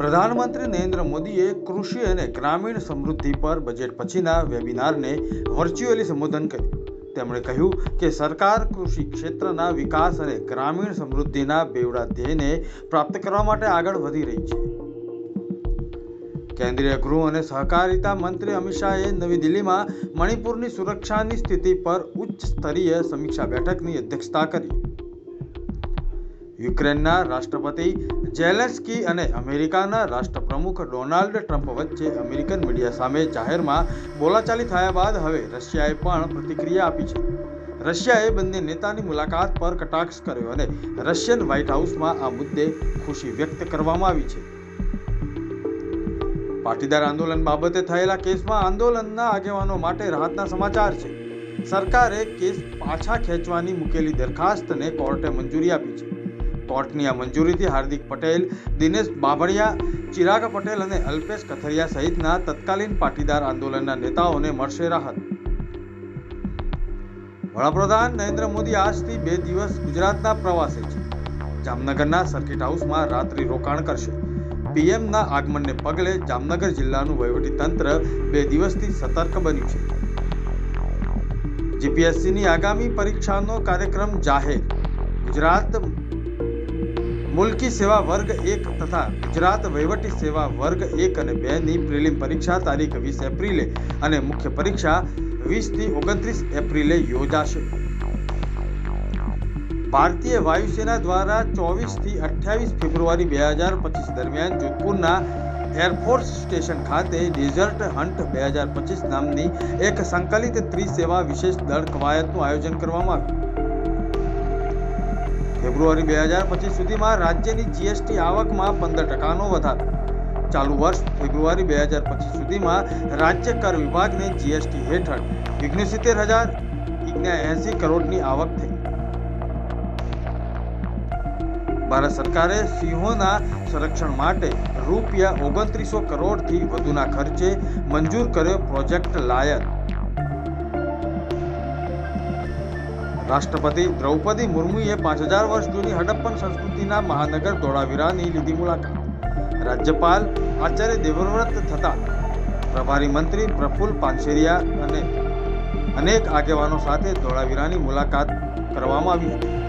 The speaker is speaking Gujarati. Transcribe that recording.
પ્રધાનમંત્રી નરેન્દ્ર મોદીએ કૃષિ અને ગ્રામીણ સમૃદ્ધિ પર બજેટ પછીના વેબિનારને વર્ચ્યુઅલી સંબોધન કર્યું. તેમણે કહ્યું કે સરકાર કૃષિ ક્ષેત્રના વિકાસ અને ગ્રામીણ સમૃદ્ધિના બેવડા ધ્યેયને પ્રાપ્ત કરવા માટે આગળ વધી રહી છે. કેન્દ્રીય ગૃહ અને સહકારિતા મંત્રી અમિત શાહે નવી દિલ્હીમાં મણિપુરની સુરક્ષાની સ્થિતિ પર ઉચ્ચ સ્તરીય સમીક્ષા બેઠકની અધ્યક્ષતા કરી. યુક્રેનના રાષ્ટ્રપતિ ઝેલેન્સ્કી અને અમેરિકાના રાષ્ટ્રપ્રમુખ ડોનાલ્ડ ટ્રમ્પ વચ્ચે અમેરિકન મીડિયા સામે જાહેરમાં બોલાચાલી થયા બાદ હવે રશિયાએ પણ પ્રતિક્રિયા આપી છે. રશિયાએ બંને નેતાની મુલાકાત પર કટાક્ષ કર્યો અને રશિયન વ્હાઇટ હાઉસમાં આ મુદ્દે ખુશી વ્યક્ત કરવામાં આવી છે. પાટીદાર આંદોલન બાબતે થયેલા કેસમાં આંદોલનના આગેવાનો માટે રાહતના સમાચાર છે. સરકારે કેસ પાછા ખેંચવાની મૂકેલી દરખાસ્તને કોર્ટે મંજૂરી આપી છે. કોર્ટની મંજૂરીથી હાર્દિક પટેલ, દિનેશ બાભણિયા ચિરાગ પટેલ અને અલ્પેશ કથરિયા સહિતના તત્કાલીન પાટીદાર આંદોલનના નેતાઓને મળશે રાહત. વડાપ્રધાન નરેન્દ્ર મોદી આજથી બે દિવસ ગુજરાતના પ્રવાસે છે. જામનગરના સર્કિટ હાઉસમાં રાત્રિ રોકાણ કરશે. પીએમના આગમનને પગલે જામનગર જિલ્લાનું તંત્ર બે દિવસથી સતર્ક બન્યું છે. જીપીએસસીની આગામી પરીક્ષાનો કાર્યક્રમ જાહેર. ગુજરાત મુલ્કી સેવા વર્ગ એક તથા ગુજરાત વહીવટી સેવા વર્ગ એક અને બે ની પ્રિલિમ પરીક્ષા તારીખ વીસ એપ્રિલે અને મુખ્ય પરીક્ષા વીસથી ઓગણત્રીસ એપ્રિલે યોજાશે. ભારતીય વાયુસેના દ્વારા ચોવીસથી અઠ્યાવીસ ફેબ્રુઆરી બે હજાર પચીસ દરમિયાન જોધપુરના એરફોર્સ સ્ટેશન ખાતે ડેઝર્ટ હન્ટ બે હજાર પચીસ નામની એક સંકલિત ત્રિસેવા વિશેષ દળ કવાયતનું આયોજન કરવામાં આવ્યું. ફેબ્રુઆરી બે હજાર પચીસ સુધીમાં રાજ્યની જીએસટી આવકમાં પંદર ટકાનો વધારો. ચાલુ વર્ષ ફેબ્રુઆરી બે હજાર પચીસ સુધીમાં રાજ્ય કર વિભાગને જીએસટી હેઠળ ઓગણસિત્તેર હજાર એસી કરોડની આવક થઈ. ભારત સરકારે સિંહોના સંરક્ષણ માટે રૂપિયા ઓગણત્રીસો કરોડથી વધુના ખર્ચે મંજૂર કર્યો પ્રોજેક્ટ લાયન રાષ્ટ્રપતિ દ્રૌપદી મુર્મુએ પાંચ હજાર વર્ષ જૂની હડપ્પન સંસ્કૃતિના મહાનગર ધોળાવીરાની લીધી મુલાકાત. રાજ્યપાલ આચાર્ય દેવવ્રત થતા પ્રભારી મંત્રી પ્રફુલ્લ પાનસેરિયા અને અનેક આગેવાનો સાથે ધોળાવીરાની મુલાકાત કરવામાં આવી હતી.